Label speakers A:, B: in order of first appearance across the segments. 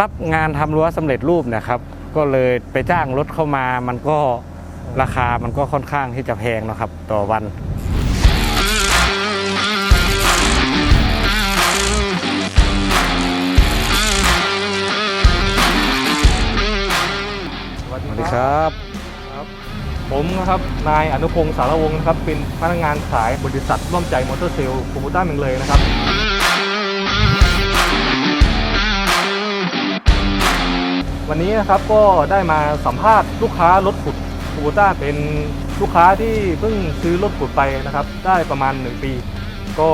A: รับงานทำรั้วสำเร็จรูปเนะครับ ก็เลยไปจ้างรถเข้ามามันก็ราคามันก็ค่อนข้างที่จะแพงนะครับ ต่อวัน
B: สวัส
A: สวัสดีครับ
B: ครับ ผมนะครับ นายอนุพงศ์สารวงศ์นะครับ เป็นพนักงานขายบริษัทร่วมใจมอเตอร์เซลล์คูบูต้าเมืองเลยนะครับ วันนี้นะครับก็ได้มาสัมภาษณ์ลูกค้ารถขุดคูบูต้าเป็นลูกค้าที่เพิ่งซื้อรถขุดไปนะครับ ได้ประมาณ 1 ปี ก็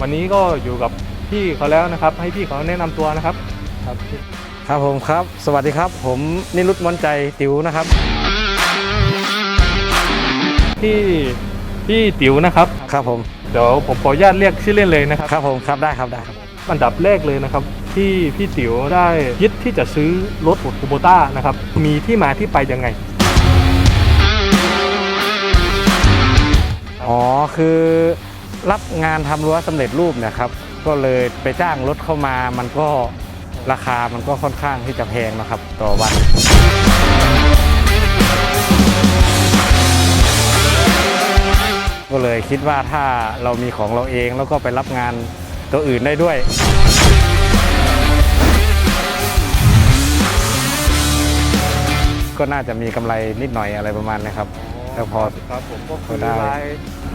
B: วันนี้ก็อยู่กับพี่เขาแล้วนะครับ ให้พี่เขาแนะนำตัวนะครับครับ
A: ครับผมครับ สวัสดีครับ ผมนิรุตมนใจติ๋วนะครับ
B: พี่พี่ติ๋วนะครับ
A: ครับผม
B: เดี๋ยวผมขออนุญาตเรียกชื่อเล่นเลยนะครับ
A: ครับผมครับได้ครับได้ครับ
B: อันดับแรกเลยนะครับ ที่พี่ติ๋วได้คิดที่จะซื้อรถคูโบต้านะครับ มีที่มาที่ไปยังไง
A: อ๋อ คือรับงานทำรั้วสำเร็จรูปเนะครับ ก็เลยไปจ้างรถเข้ามามันก็ราคามันก็ค่อนข้างที่จะแพงนะครับ ต่อวันก็เลยคิดว่าถ้าเรามีของเราเองแล้วก็ไปรับงาน ตัวอื่นได้ด้วยก็น่าจะมีกำไรนิดหน่อยอะไรประมาณนี้ครับแล้วพอ
B: ครับผมก็
A: พ
B: คือ
A: อได้
B: ราย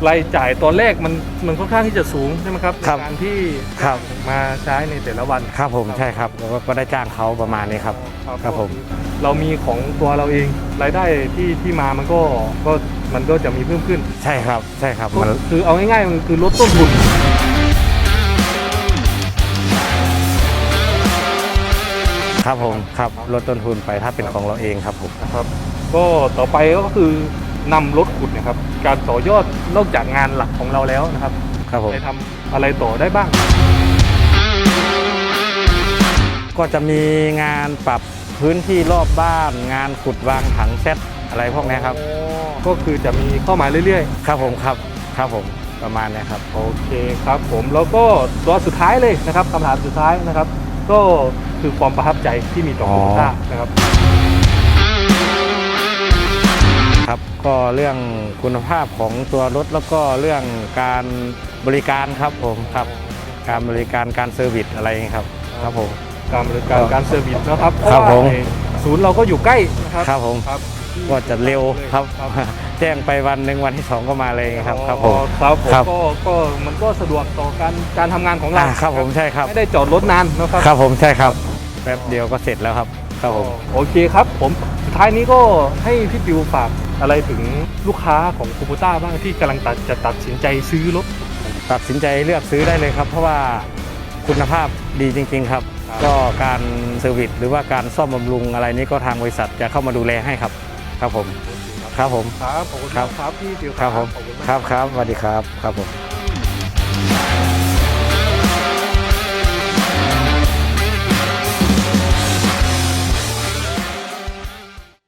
B: รายจ่ายตอนแรกมันมันค่อนข้างที่จะสูงใช่ไหมครับ
A: ครับ
B: ในการที่
A: ครับ
B: มาใช้ในแต่ละวัน
A: ครับผมใช่ครับแล้วก็ก็ได้จ้างเขาประมาณนี้ครับครับผม
B: เรามีของตัวเราเองรายได้ที่ที่มามันก็ก็มันก็จะมีเพิ่มขึ้น
A: ใช่ครับใช่ครับมัน
B: คือเอาง่ายๆมันคือลดต้นทุน
A: ครับผมครับลดต้นทุนไปถ้าเป็นของเราเองครับผม
B: นะครับก็ต่อไปก็คือนำรถขุดเนะครับ การต่อยอดนอกจากงานหลักของเราแล้วนะครับ
A: ครับผม
B: ไปทำอะไรต่อได้บ้าง
A: ก็จะมีงานปรับพื้นที่รอบบ้าน งานขุดวางถังเซตอะไรพวกนี้ครับ
B: ก็คือจะมีเข้ามาเรื่อย
A: ครับผมครับครับผมประมาณนี้ครับ
B: ๆ โอเคครับผมแล้วก็ตัวสุดท้ายเลยนะครับคำถามสุดท้ายนะครับ ก็คือความประทับใจที่มีต่อ
A: อ๋อ
B: โคต้านะครับ
A: ครับก็เรื่องคุณภาพของตัวรถแล้วก็เรื่องการบริการครับผมครับ การบริการการเซอร์วิสอะไรอย่างนี้ครับครับผม
B: การบริการการเซอร์วิสนะครับ
A: ครับ
B: เพาะว่า
A: ผม
B: ศูนย์เราก็อยู่ใกล้นะครับ
A: ครับผม
B: ครับ
A: ก็จะเร็วครับ
B: ครับ
A: แจ้งไปวันหนึ่งวันที่สองก็มาเลยครับครับผม
B: อ๋อครับผม
A: ครับ
B: ก็ก็มันก็สะดวกต่อการการทำงานของเรา
A: อ่าครับผมใช่ครับ
B: ไม่ได้จอดรถนานนะครับ
A: ครับผมใช่ครับแป๊บเดียวก็เสร็จแล้วครับครับผม
B: โอเคครับผมสุดท้ายนี้ก็ให้พี่ปิวฝากอะไรถึงลูกค้าของคูบูต้าบ้างที่กำลังตัดจะตัดสินใจซื้อรถ
A: ตัดสินใจเลือกซื้อได้เลยครับ เพราะว่าคุณภาพดีจริง ๆ ครับ
B: ครับ
A: ก็การเซอร์วิสหรือว่าการซ่อมบำรุงอะไรนี้ก็ทางบริษัทจะเข้ามาดูแลให้ครับ ครับผม ครับผม
B: ครับ ขอบคุณ
A: ครับ
B: มากครับพี่ปิว
A: ครับผม
B: ขอบคุณมาก
A: ครับครับสวัสดีครับ ครับผม